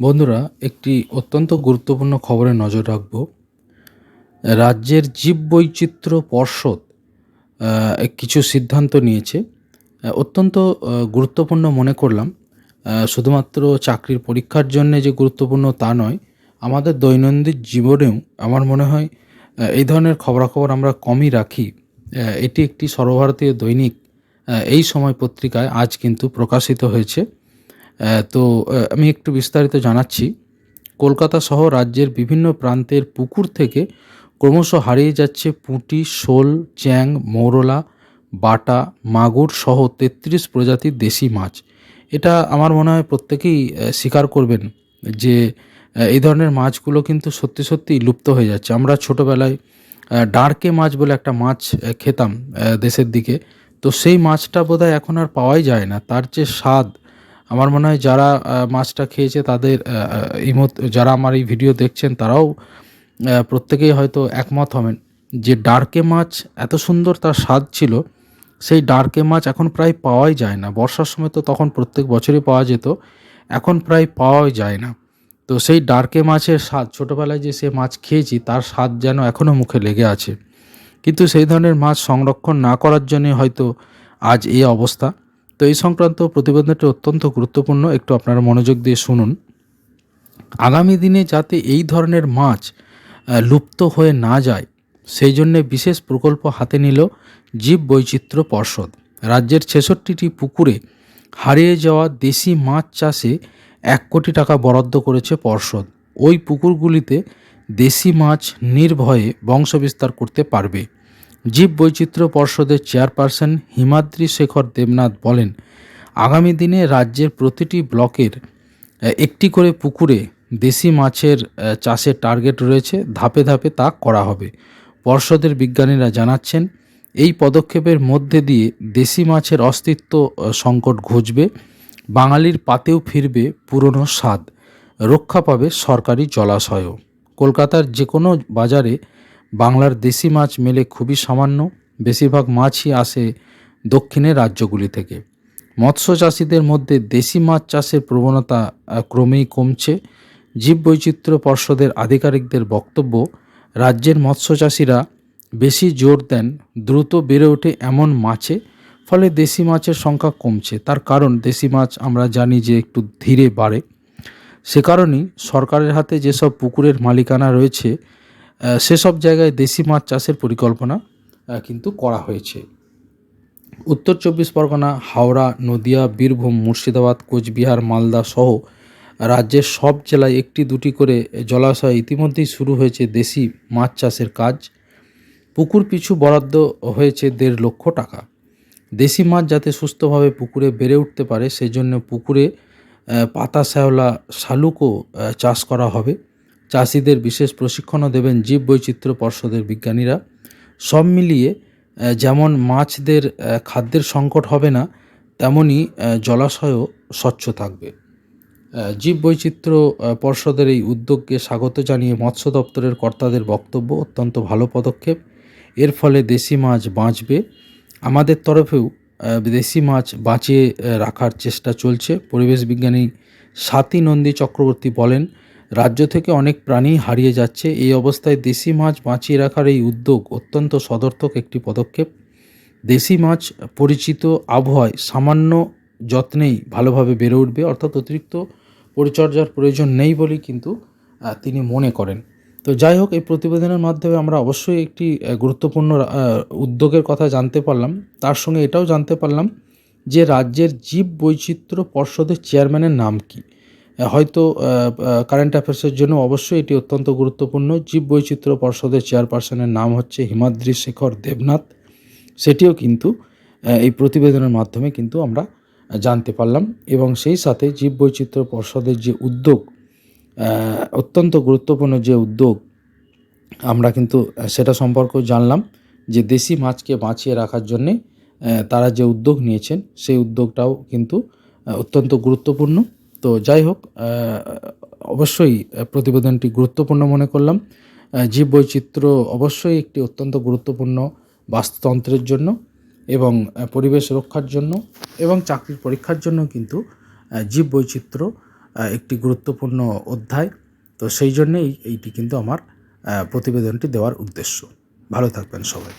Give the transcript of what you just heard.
বন্ধুরা, একটি অত্যন্ত গুরুত্বপূর্ণ খবরে নজর রাখব। রাজ্যের জীব জীববৈচিত্র্য পর্ষদ কিছু সিদ্ধান্ত নিয়েছে। অত্যন্ত গুরুত্বপূর্ণ মনে করলাম। শুধুমাত্র চাকরির পরীক্ষার জন্য যে গুরুত্বপূর্ণ তা নয়, আমাদের দৈনন্দিন জীবনেও আমার মনে হয় এই ধরনের খবরাখবর আমরা কমই রাখি। এটি একটি সর্বভারতীয় দৈনিক এই সময় পত্রিকায় আজ কিন্তু প্রকাশিত হয়েছে। তো আমি একটু বিস্তারিত জানাচ্ছি। কলকাতা সহ রাজ্যের বিভিন্ন প্রান্তের পুকুর থেকে ক্রমশ হারিয়ে যাচ্ছে পুঁটি, শোল, চ্যাং, মৌরলা, বাটা, মাগুর সহ তেত্রিশ প্রজাতির দেশি মাছ। এটা আমার মনে হয় প্রত্যেকেই স্বীকার করবেন যে এই ধরনের মাছগুলো কিন্তু সত্যি সত্যি লুপ্ত হয়ে যাচ্ছে। আমরা ছোটোবেলায় ডার্কে মাছ বলে একটা মাছ খেতাম দেশের দিকে। তো সেই মাছটা বোধহয় এখন আর পাওয়াই যায় না। তার যে স্বাদ আমার মনে হয় যারা মাছটা খেয়েছে তাদের এই যারা আমার এই ভিডিও দেখছেন তারাও প্রত্যেকেই হয়তো একমত হবেন যে ডার্কে মাছ এত সুন্দর তার স্বাদ ছিল, সেই ডার্কে মাছ এখন প্রায় পাওয়াই যায় না। বর্ষার সময় তো তখন প্রত্যেক বছরই পাওয়া যেত, এখন প্রায় পাওয়াই যায় না। তো সেই ডার্কে মাছের স্বাদ, ছোটোবেলায় যে সে মাছ খেয়েছি তার স্বাদ যেন এখনও মুখে লেগে আছে। কিন্তু সেই ধরনের মাছ সংরক্ষণ না করার জন্যে হয়তো আজ এই অবস্থা। তো এই সংক্রান্ত প্রতিবেদনটি অত্যন্ত গুরুত্বপূর্ণ। একটু আপনারা মনোযোগ দিয়ে শুনুন। আগামী দিনে যাতে এই ধরনের মাছ লুপ্ত হয়ে না যায়, সেই জন্যে বিশেষ প্রকল্প হাতে নিল জীব বৈচিত্র্য পর্ষদ। রাজ্যের ছেষট্টিটি পুকুরে হারিয়ে যাওয়া দেশি মাছ চাষে এক কোটি টাকা বরাদ্দ করেছে পর্ষদ। ওই পুকুরগুলিতে দেশি মাছ নির্ভয়ে বংশবিস্তার করতে পারবে। জীব বৈচিত্র্য পর্ষদের চেয়ারপারসন হিমাদ্রি শেখর দেবনাথ বলেন, আগামী দিনে রাজ্যের প্রতিটি ব্লকের একটি করে পুকুরে দেশি মাছের চাষের টার্গেট রয়েছে। ধাপে ধাপে তা করা হবে। পর্ষদের বিজ্ঞানীরা জানাচ্ছেন, এই পদক্ষেপের মধ্যে দিয়ে দেশি মাছের অস্তিত্ব সংকট ঘুচবে। বাঙালির পাতেও ফিরবে পুরনো স্বাদ। রক্ষা পাবে সরকারি জলাশয়ও। কলকাতার যে কোনো বাজারে বাংলার দেশি মাছ মেলে খুবই সামান্য, বেশিরভাগ মাছই আসে দক্ষিণের রাজ্যগুলি থেকে। মৎস্য চাষিদের মধ্যে দেশি মাছ চাষের প্রবণতা ক্রমেই কমছে। জীববৈচিত্র্য পর্ষদের আধিকারিকদের বক্তব্য, রাজ্যের মৎস্য চাষিরা বেশি জোর দেন দ্রুত বেড়ে ওঠে এমন মাছে, ফলে দেশি মাছের সংখ্যা কমছে। তার কারণ, দেশি মাছ আমরা জানি যে একটু ধীরে বাড়ে। সে কারণেই সরকারের হাতে যেসব পুকুরের মালিকানা রয়েছে সেসব জায়গায় দেশি মাছ চাষের পরিকল্পনা কিন্তু করা হয়েছে। উত্তর চব্বিশ পরগনা, হাওড়া, নদিয়া, বীরভূম, মুর্শিদাবাদ, কোচবিহার, মালদা সহ রাজ্যের সব জেলায় একটি দুটি করে জলাশয় ইতিমধ্যেই শুরু হয়েছে দেশি মাছ চাষের কাজ। পুকুর পিছু বরাদ্দ হয়েছে দেড় লক্ষ টাকা। দেশি মাছ যাতে সুস্থভাবে পুকুরে বেড়ে উঠতে পারে, সেজন্য পুকুরে পাতা, শ্যাওলা, শালুকও চাষ করা হবে। চাষিদের বিশেষ প্রশিক্ষণও দেবেন জীব বৈচিত্র্য পর্ষদের বিজ্ঞানীরা। সব মিলিয়ে যেমন মাছদের খাদ্যের সংকট হবে না তেমনই জলাশয়ও স্বচ্ছ থাকবে। জীব বৈচিত্র্য পর্ষদের এই উদ্যোগকে স্বাগত জানিয়ে মৎস্য দপ্তরের কর্তাদের বক্তব্য অত্যন্ত ভালো পদক্ষেপ। এর ফলে দেশি মাছ বাঁচবে। আমাদের তরফেও দেশি মাছ বাঁচিয়ে রাখার চেষ্টা চলছে। পরিবেশ বিজ্ঞানী স্বাতী নন্দী চক্রবর্তী বলেন রাজ্য থেকে অনেক প্রাণী হারিয়ে যাচ্ছে। এই অবস্থায় দেশি মাছ বাঁচিয়ে রাখার এই উদ্যোগ অত্যন্ত সদর্থক একটি পদক্ষেপ। দেশি মাছ পরিচিত আবহাওয়ায় সামান্য যত্নেই ভালোভাবে বেড়ে উঠবে, অর্থাৎ অতিরিক্ত পরিচর্যার প্রয়োজন নেই বলেই কিন্তু তিনি মনে করেন। তো যাই হোক, এই প্রতিবেদনের মাধ্যমে আমরা অবশ্যই একটি গুরুত্বপূর্ণ উদ্যোগের কথা জানতে পারলাম। তার সঙ্গে এটাও জানতে পারলাম যে রাজ্যের জীব বৈচিত্র্য পর্ষদের চেয়ারম্যানের নাম কি? হয়তো কারেন্ট অ্যাফেয়ার্সের জন্য অবশ্যই এটি অত্যন্ত গুরুত্বপূর্ণ। জীব বৈচিত্র্য পর্ষদের চেয়ারপারসনের নাম হচ্ছে হিমাদ্রি শেখর দেবনাথ। সেটিও কিন্তু এই প্রতিবেদনের মাধ্যমে কিন্তু আমরা জানতে পারলাম। এবং সেই সাথে জীব বৈচিত্র্য পর্ষদের যে উদ্যোগ অত্যন্ত গুরুত্বপূর্ণ যে উদ্যোগ, আমরা কিন্তু সেটা সম্পর্কেও জানলাম যে দেশি মাছকে বাঁচিয়ে রাখার জন্যে তারা যে উদ্যোগ নিয়েছেন, সেই উদ্যোগটাও কিন্তু অত্যন্ত গুরুত্বপূর্ণ। তো যাই হোক অবশ্যই প্রতিবেদনটি গুরুত্বপূর্ণ মনে করলাম। আহ, জীব বৈচিত্র্য অবশ্যই একটি অত্যন্ত গুরুত্বপূর্ণ বাস্তুতন্ত্রের জন্য এবং পরিবেশ রক্ষার জন্য এবং চাকরির পরীক্ষার জন্য কিন্তু আহ, জীব বৈচিত্র্য একটি গুরুত্বপূর্ণ অধ্যায়। তো সেই জন্যেই এইটি কিন্তু আমার প্রতিবেদনটি দেওয়ার উদ্দেশ্য। ভালো থাকবেন সবাই।